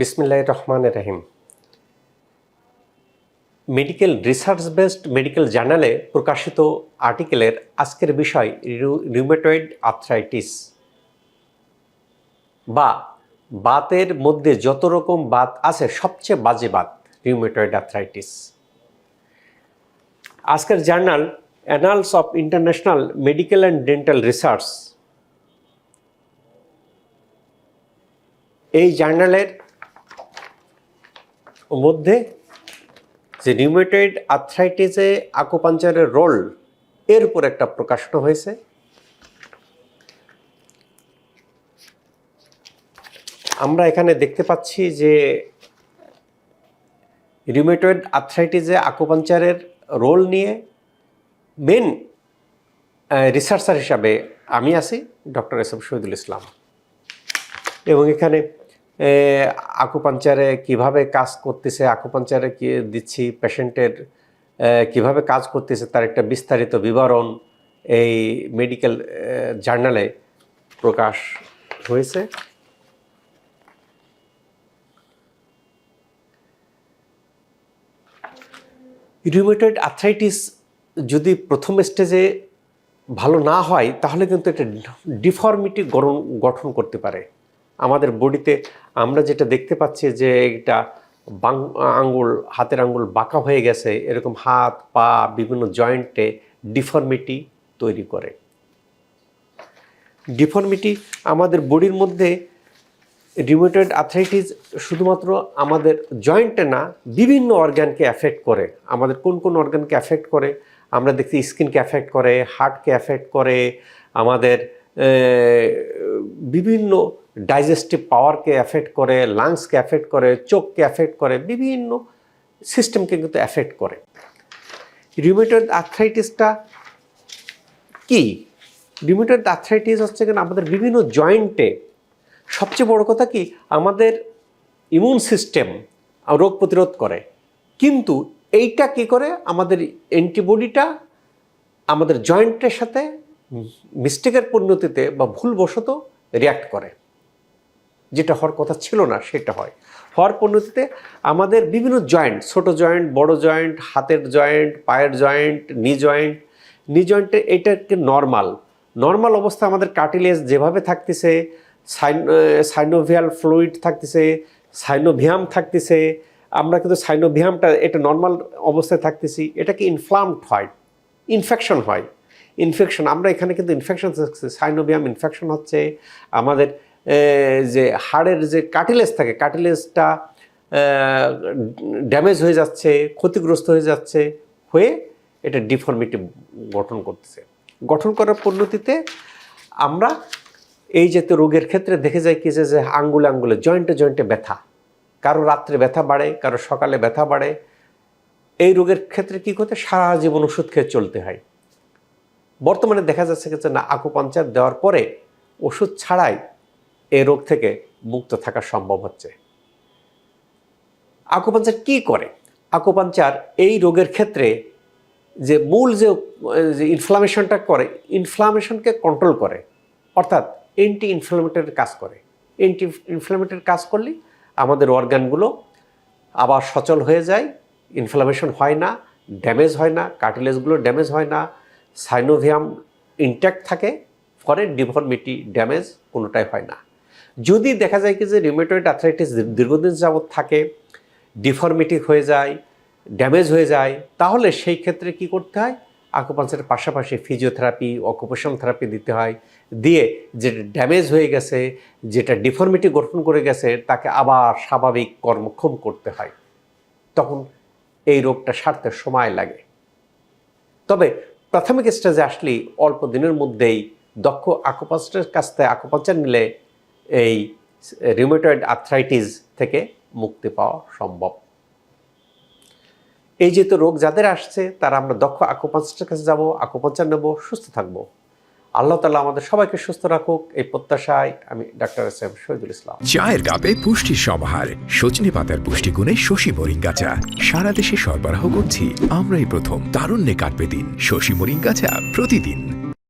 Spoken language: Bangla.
বিসমিল্লাহ রহমান রাহিম। মেডিকেল রিসার্চ বেসড মেডিকেল জার্নালে প্রকাশিত আর্টিকেলের আজকের বিষয় রিউমেটয়েড আর্থ্রাইটিস বা বাতের মধ্যে যত রকম বাত আছে, সবচেয়ে বাজে বাত রিউমেটয়েড আর্থ্রাইটিস। আজকের journal annals of international medical and dental research. এই জার্নালের মধ্যে যে নিউমেটেড আর্থ্রাইটিসে আকুপাঞ্চারের রোল এর উপর একটা প্রকাশনা হয়েছে। আমরা এখানে দেখতে পাচ্ছি যে রিউমেটয়েড আর্থ্রাইটিসে আকুপাঞ্চারের রোল নিয়ে মেন রিসার্চার হিসাবে আমি আছি doctor S M Shahidul Islam. এবং এখানে আকুপাঞ্চারে কীভাবে কাজ করতেছে আকুপাঞ্চারে কি দিচ্ছি পেশেন্টের কীভাবে কাজ করতেছে তার একটা বিস্তারিত বিবরণ এই মেডিকেল জার্নালে প্রকাশ হয়েছে। রিউমেটয়েড আর্থ্রাইটিস যদি প্রথম স্টেজে ভালো না হয়, তাহলে কিন্তু একটা ডিফর্মিটি গঠন গঠন করতে পারে। আমাদের বডিতে আমরা যেটা দেখতে পাচ্ছি যে এটা বাং আঙ্গুল হাতের আঙ্গুল বাঁকা হয়ে গেছে, এরকম হাত, পা, বিভিন্ন জয়েন্টে ডিফর্মিটি তৈরি করে। ডিফর্মিটি আমাদের বডির মধ্যে রিউমেটয়েড আর্থ্রাইটিস শুধুমাত্র আমাদের জয়েন্টে না, বিভিন্ন অর্গানকে অ্যাফেক্ট করে। আমাদের কোন কোন অর্গানকে অ্যাফেক্ট করে? আমরা দেখছি স্কিনকে অ্যাফেক্ট করে, হার্টকে অ্যাফেক্ট করে, আমাদের বিভিন্ন ডাইজেস্টিভ পাওয়ারকে অ্যাফেক্ট করে লাংসকে অ্যাফেক্ট করে চোখকে অ্যাফেক্ট করে, বিভিন্ন সিস্টেমকে কিন্তু অ্যাফেক্ট করে। রিউমেটয়েড আর্থ্রাইটিসটা কি? রিউমেটয়েড আর্থ্রাইটিস হচ্ছে কিনা? আমাদের বিভিন্ন জয়েন্টে সবচেয়ে বড় কথা কি? আমাদের ইমিউন সিস্টেম রোগ প্রতিরোধ করে। কিন্তু এইটা কি করে? আমাদের অ্যান্টিবডিটা আমাদের জয়েন্টের সাথে মিস্টেকের পরিণতিতে বা ভুলবশত রিয়াক্ট করে। যেটা হওয়ার কথা ছিল না, সেটা হয়। হওয়ার পরিণতিতে আমাদের বিভিন্ন জয়েন্ট ছোট জয়েন্ট বড় জয়েন্ট হাতের জয়েন্ট পায়ের জয়েন্ট নি জয়েন্ট নি জয়েন্টে এটাকে নর্মাল নর্মাল অবস্থা আমাদের কার্টিলেজ যেভাবে থাকতেছে সাইন সাইনোভিয়াল ফ্লুইড থাকতেছে সাইনোভিয়াম থাকতেছে, আমরা কিন্তু সাইনোভিয়ামটা এটা নর্মাল অবস্থায় থাকতেছি, এটাকে ইনফ্লামড হয় ইনফেকশন হয়। ইনফেকশন আমরা এখানে কিন্তু ইনফেকশন সাইনোভিয়াম ইনফেকশন হচ্ছে আমাদের যে হাড়ের যে কাটিলেজ থাকে কাটিলেজটা ড্যামেজ হয়ে যাচ্ছে, ক্ষতিগ্রস্ত হয়ে যাচ্ছে, হয়ে এটা ডিফর্মিটি গঠন করতেছে। গঠন করার পরিণতিতে আমরা এই জাতীয় রোগের ক্ষেত্রে দেখে যাই কি যে যে আঙ্গুলে আঙ্গুলে জয়েন্টে জয়েন্টে ব্যথা। কারও রাত্রে ব্যথা বাড়ে, কারও সকালে ব্যথা বাড়ে। এই রোগের ক্ষেত্রে কি করতে সারা জীবন ওষুধ খেয়ে চলতে হয়। বর্তমানে দেখা যাচ্ছে যে না আকুপাঞ্চার দেওয়ার পরে ওষুধ ছাড়াই এই রোগ থেকে মুক্ত থাকা সম্ভব হচ্ছে। আকুপাঞ্চার কি করে? আকুপাঞ্চার এই রোগের ক্ষেত্রে যে মূল যে যে ইনফ্লামেশনটা করে ইনফ্লামেশনকে কন্ট্রোল করে, অর্থাৎ অ্যান্টি ইনফ্লামেটরির কাজ করে। অ্যান্টি ইনফ্লামেটরির কাজ করলে আমাদের অর্গানগুলো আবার সচল হয়ে যায় ইনফ্লামেশন হয় না ড্যামেজ হয় না কার্টিলেজগুলো ড্যামেজ হয় না সাইনোভিয়াম ইনট্যাক্ট থাকে, ফলে ডিফর্মিটি ড্যামেজ কোনোটাই হয় না। যদি দেখা যায় কি যে রিউমেটয়েড আর্থ্রাইটিস দীর্ঘদিন যাবৎ থাকে ডিফর্মিটি হয়ে যায় ড্যামেজ হয়ে যায়, তাহলে সেই ক্ষেত্রে কি করতে হয়? আকুপাঞ্চারের পাশাপাশি ফিজিওথেরাপি অকুপেশন থেরাপি দিতে হয়। দিয়ে যেটা ড্যামেজ হয়ে গেছে, যেটা ডিফর্মিটি গঠন করে গেছে, তাকে আবার স্বাভাবিক কর্মক্ষম করতে হয়। তখন এই রোগটা সারতে সময় লাগে। তবে প্রাথমিক স্টেজে আসলে অল্প দিনের মধ্যেই দক্ষ আকুপাঞ্চারের কাছ থেকে আকুপাঞ্চার নিলে এই রিউমেটয়েড আর্থ্রাইটিস থেকে মুক্তি পাওয়া সম্ভব। এই যেহেতু রোগ যাদের আসছে, তারা আমরা দক্ষ আকুপাঞ্চারের কাছে যাব আকুপাঞ্চার নেব, সুস্থ থাকব। আল্লাহ আমাদের সবাইকে সুস্থ রাখুক। এই প্রত্যাশায় আমি ডাক্তার এস এম চায়ের পুষ্টির সমাহার সারা দেশে সরবরাহ করছি আমরাই প্রথম। তারুণ্যে কাটবে দিন। শশী মরিঙ্গা চা প্রতিদিন।